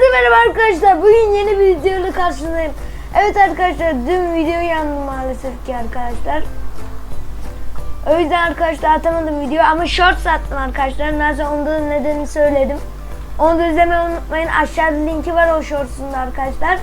Hepinize merhaba arkadaşlar. Bugün yeni bir videoyla karşınızdayım. Evet arkadaşlar dün video yandı maalesef ki arkadaşlar. O yüzden arkadaşlar atamadım video ama short attım arkadaşlar. Neyse onda da nedenini söyledim. Onu da izlemeyi unutmayın. Aşağıda linki var o shortsunda arkadaşlar.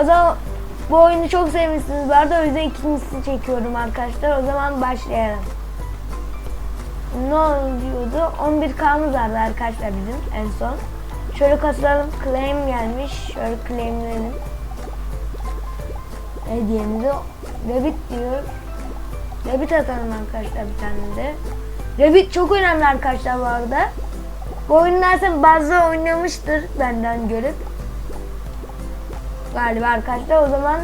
O zaman bu oyunu çok sevmişsiniz vardı. O yüzden ikincisini çekiyorum arkadaşlar. O zaman başlayalım. Ne oluyordu? 11K'mız vardı arkadaşlar bizim en son. Şöyle katılalım. Claim gelmiş. Şöyle claimleyelim. Hediyemizi Rabbit diyor. Rabbit atalım arkadaşlar bir tane de. Rabbit çok önemli arkadaşlar bu arada. Bu oyunu bazı oynamıştır benden görüp. Galiba arkadaşlar o zaman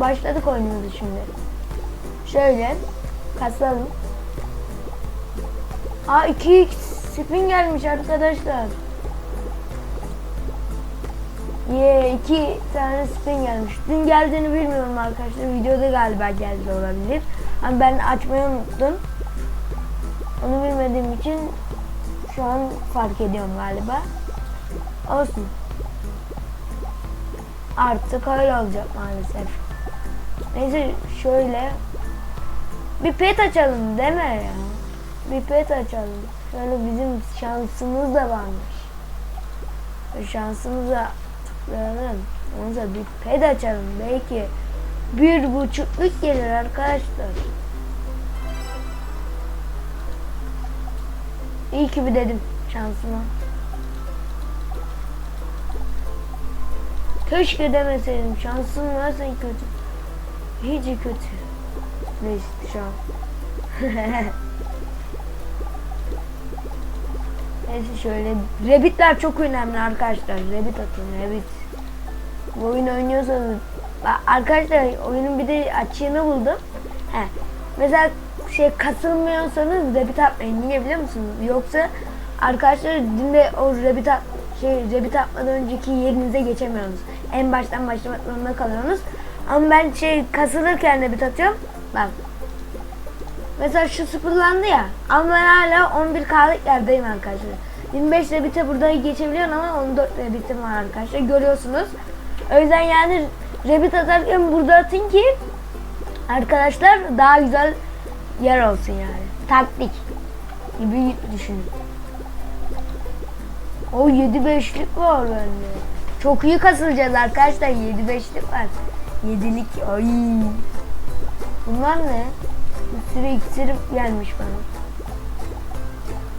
başladık oyunumuzu şimdi. Şöyle kasalım. Aa 2x spin gelmiş arkadaşlar. Ye iki tane spin gelmiş. Dün geldiğini bilmiyorum arkadaşlar. Videoda galiba geldi olabilir. Ama ben açmayı unuttum. Onu bilmediğim için şu an fark ediyorum galiba. Olsun. Artık öyle olacak maalesef. Neyse şöyle bir pet açalım deme ya. Bir pet açalım. Şöyle bizim şansımız da varmış. Şansımıza tıklayalım. Ondan sonra bir pet açalım. Belki bir buçukluk gelir arkadaşlar. İyi ki bir dedim şansıma. Keşke demeseydim. Şansım varsa iyi kötü. Hiç kötü. Neyse şu an. Neyse şöyle. Rabbitler çok önemli arkadaşlar. Rabbit atın rabbit. Bu oyunu oynuyorsanız arkadaşlar oyunun bir de açığını buldum. He. Mesela şey kasılmıyorsanız rabbit atmayın. Niye biliyor musunuz? Yoksa arkadaşlar dün de o rabbit at, şey rabbit atmadan önceki yerinize geçemiyorsunuz. En baştan başlamak zorunda kalıyorsunuz. Ama ben şey kasılırken rabbit atıyorum. Bak Mesela şu sıfırlandı ya. Ama ben hala 11 K'lık yerdeyim arkadaşlar. 25 rebite burada geçebiliyorum ama 14 rebitim var arkadaşlar. Görüyorsunuz. O yüzden yani rebit atarken burada atın ki arkadaşlar daha güzel yer olsun yani. Taktik gibi düşünün. O 7-5'lik var bende. Çok iyi kasılacağız arkadaşlar. 7-5'lik var. 7'lik. Ay. Bunlar ne? Sürü iksir gelmiş bana.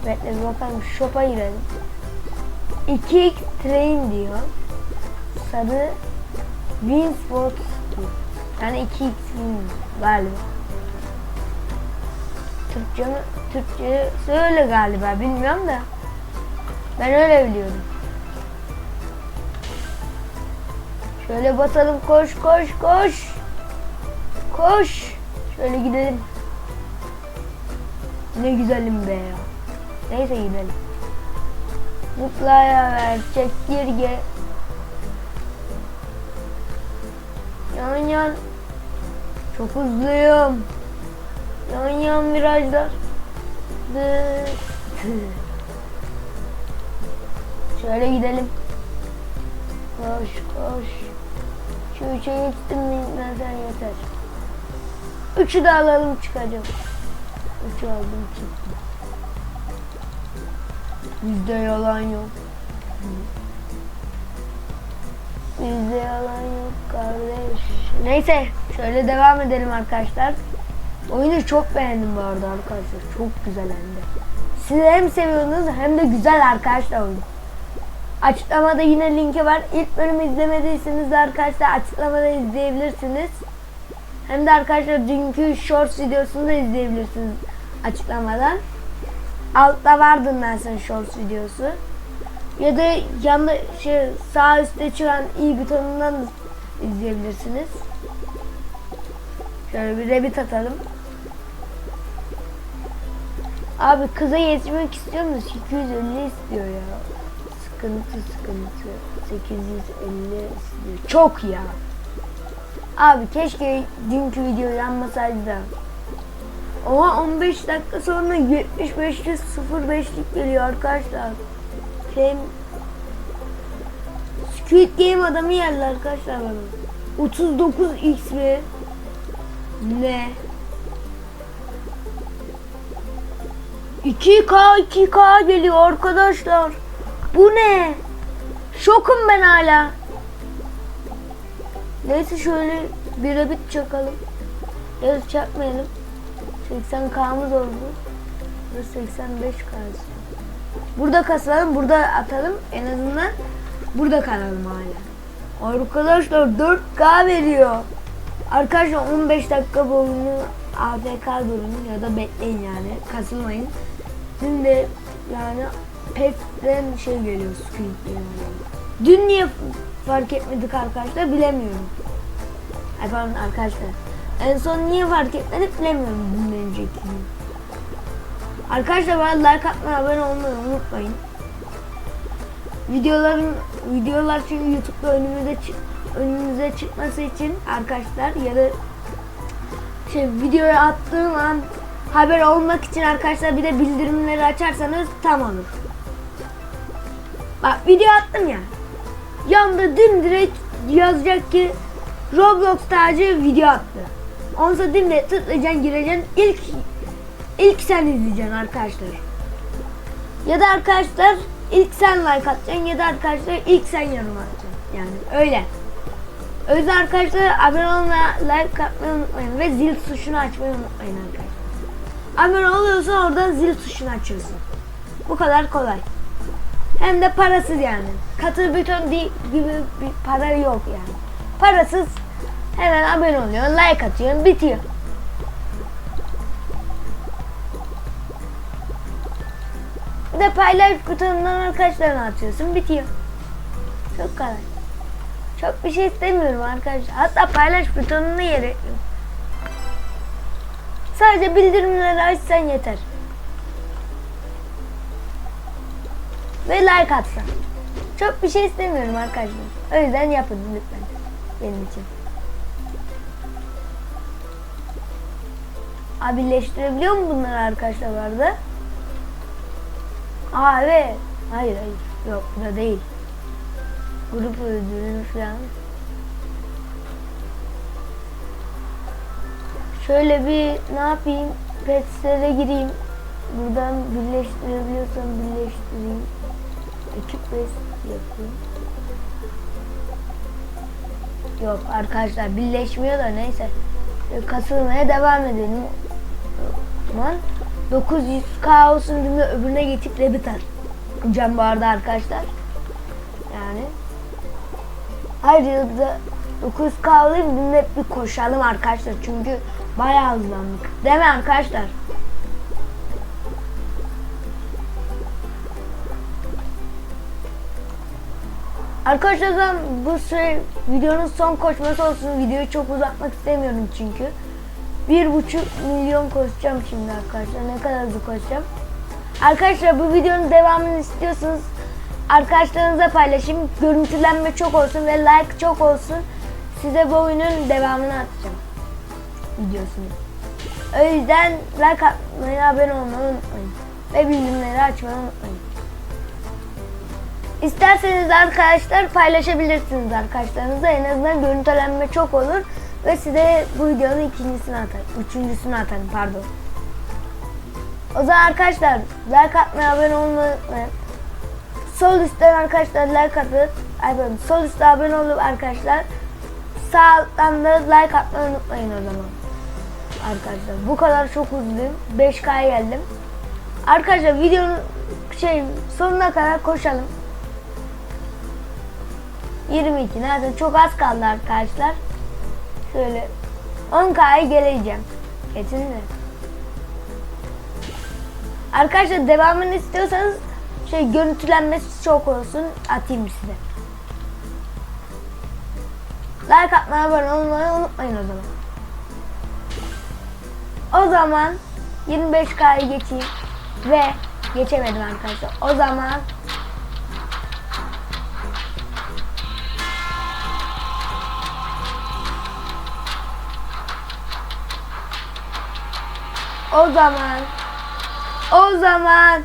Bekle bir bakalım. Shop'a girelim. 2 train diyor. Sarı Winsport. Yani 2 x galiba. Türkçe mi? Türkçe söyle galiba bilmiyorum da. Ben öyle biliyorum. Şöyle basalım koş koş koş. Koş. Şöyle gidelim. Ne güzelim be ya. Neyse gidelim. Zıplaya ver, çekirge. Yan yan. Çok hızlıyım. Yan yan virajlar. Şöyle gidelim. Koş koş. Şu üçe geçtim mi zaten yeter. Üçü de alalım çıkacağım. Üçü aldım çıktım. Bizde yalan yok. Bizde yalan yok kardeş. Neyse şöyle devam edelim arkadaşlar. Oyunu çok beğendim bu arada arkadaşlar. Çok güzel hem de. Siz hem seviyorsunuz hem de güzel arkadaşlar oyun. Açıklamada yine linki var. İlk bölümü izlemediyseniz de arkadaşlar açıklamada izleyebilirsiniz. Hem de arkadaşlar dünkü shorts videosunu da izleyebilirsiniz açıklamadan. Altta vardı zaten shorts videosu. Ya da yanında şey sağ üstte çıkan i butonundan da izleyebilirsiniz. Şöyle bir rabbit atalım. Abi kıza yetişmek istiyor musun? 250 istiyor ya. Sıkıntı sıkıntı. 850 istiyor. Çok ya. Abi keşke dünkü video yanmasaydı da. Oha 15 dakika sonra 75'te 05'lik geliyor arkadaşlar. Claim Squid Game adamı yerler arkadaşlar bana. 39 XP. Ne? 2K 2K geliyor arkadaşlar. Bu ne? Şokum ben hala. Neyse şöyle bir rabbit çakalım. Biraz çakmayalım. 80K'mız oldu. Burada 85 K'sı. Burada kasalım, burada atalım. En azından burada kalalım hala. Arkadaşlar 4K veriyor. Arkadaşlar 15 dakika boyunca AFK durun ya da bekleyin yani. Kasılmayın. Şimdi yani PES'ten şey geliyor Squid Game. Dün niye fark etmedik arkadaşlar bilemiyorum. Ay arkadaşlar. En son niye fark etmedik bilemiyorum bundan önceki. Arkadaşlar bana like atmayı, abone olmayı unutmayın. Videoların videolar çünkü YouTube'da önümüze çı- önümüze çıkması için arkadaşlar ya da şey videoyu attığım an haber olmak için arkadaşlar bir de bildirimleri açarsanız tam olur. Bak video attım ya. Dün direkt yazacak ki Roblox tacı video attı. Sonra dimle tıklayacaksın gireceksin. İlk ilk sen izleyeceksin arkadaşlar. Ya da arkadaşlar ilk sen like atacaksın ya da arkadaşlar ilk sen yorum atacaksın. Yani öyle. O yüzden arkadaşlar abone olmayı, like atmayı unutmayın ve zil tuşunu açmayı unutmayın arkadaşlar. Abone oluyorsan oradan zil tuşunu açıyorsun. Bu kadar kolay. Hem de parasız yani. Katıl buton gibi bir para yok yani. Parasız hemen abone oluyorsun, like atıyorsun, bitiyor. Bir de paylaş butonundan arkadaşlarına atıyorsun, bitiyor. Çok kolay. Çok bir şey istemiyorum arkadaşlar. Hatta paylaş butonunu yere. Sadece bildirimleri açsan yeter. Ve like atsan. Çok bir şey istemiyorum arkadaşlar. O yüzden yapın lütfen. Benim için. Abileştirebiliyor mu bunları arkadaşlar arada? Aa evet. Hayır hayır. Yok bu da değil. Grup ödülünü falan. Şöyle bir ne yapayım? Petslere gireyim. Buradan birleştirebiliyorsam birleştireyim. Ekip pet yapayım. Yok arkadaşlar birleşmiyor da neyse. Kasılmaya devam edelim. O zaman 900k olsun şimdi öbürüne geçip rebit Cem bu arada arkadaşlar. Yani. Ayrıca da 900k olayım şimdi hep bir koşalım arkadaşlar. Çünkü bayağı hızlandık. Değil mi arkadaşlar? Arkadaşlar ben bu süre videonun son koşması olsun. Videoyu çok uzatmak istemiyorum çünkü. Bir buçuk milyon koşacağım şimdi arkadaşlar. Ne kadar hızlı koşacağım. Arkadaşlar bu videonun devamını istiyorsanız arkadaşlarınıza paylaşayım. Görüntülenme çok olsun ve like çok olsun. Size bu oyunun devamını atacağım. Videosunu. O yüzden like atmayı, abone olmayı unutmayın. Ve bildirimleri açmayı unutmayın. İsterseniz arkadaşlar paylaşabilirsiniz arkadaşlarınızla. En azından görüntülenme çok olur. Ve size bu videonun ikincisini atarım. Üçüncüsünü atarım pardon. O zaman arkadaşlar like atmayı, abone olmayı. Sol üstten arkadaşlar like atıp, ay pardon, sol üstte abone olup arkadaşlar sağ alttan da like atmayı unutmayın o zaman. Arkadaşlar bu kadar çok hızlıyım. 5K'ya geldim. Arkadaşlar videonun şey sonuna kadar koşalım. 22 nerede? Çok az kaldı arkadaşlar. Şöyle 10K'ya geleceğim. Kesin mi? Arkadaşlar devamını istiyorsanız şey görüntülenmesi çok olsun atayım size. Like atmayı abone olmayı unutmayın o zaman. O zaman 25K'yı geçeyim ve geçemedim arkadaşlar. O zaman O zaman. O zaman.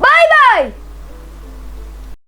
Bay bay.